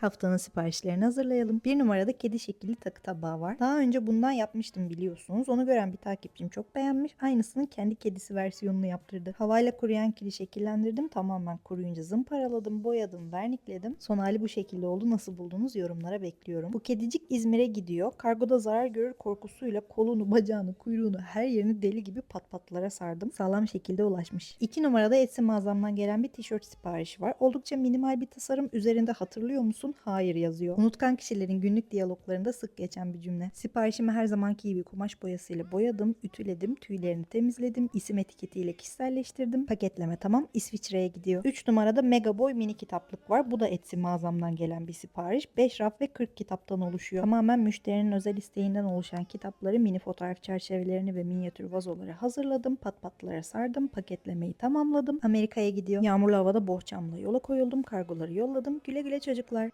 Haftanın siparişlerini hazırlayalım. Bir numarada kedi şekilli takı tabağı var. Daha önce bundan yapmıştım biliyorsunuz. Onu gören bir takipçim çok beğenmiş. Aynısının kendi kedisi versiyonunu yaptırdı. Havayla kuruyan kili şekillendirdim. Tamamen kuruyunca zımparaladım, boyadım, vernikledim. Son hali bu şekilde oldu. Nasıl buldunuz yorumlara bekliyorum. Bu kedicik İzmir'e gidiyor. Kargoda zarar görür korkusuyla kolunu, bacağını, kuyruğunu her yerini deli gibi pat patlara sardım. Sağlam şekilde ulaşmış. İki numarada Etsy mağazamdan gelen bir tişört siparişi var. Oldukça minimal bir tasarım. Üzerinde hatırlıyor musun? Hayır yazıyor. Unutkan kişilerin günlük diyaloglarında sık geçen bir cümle. Siparişimi her zamanki gibi kumaş boyasıyla boyadım, ütüledim, tüylerini temizledim, isim etiketiyle kişiselleştirdim. Paketleme tamam. İsviçre'ye gidiyor. 3 numarada Mega Boy mini kitaplık var. Bu da Etsy mağazamdan gelen bir sipariş. 5 raf ve 40 kitaptan oluşuyor. Tamamen müşterinin özel isteğinden oluşan kitapları mini fotoğraf çerçevelerini ve minyatür vazoları hazırladım. Pat patlara sardım. Paketlemeyi tamamladım. Amerika'ya gidiyor. Yağmurlu havada bohçamla yola koyuldum. Kargoları yolladım. Güle güle çocuklar.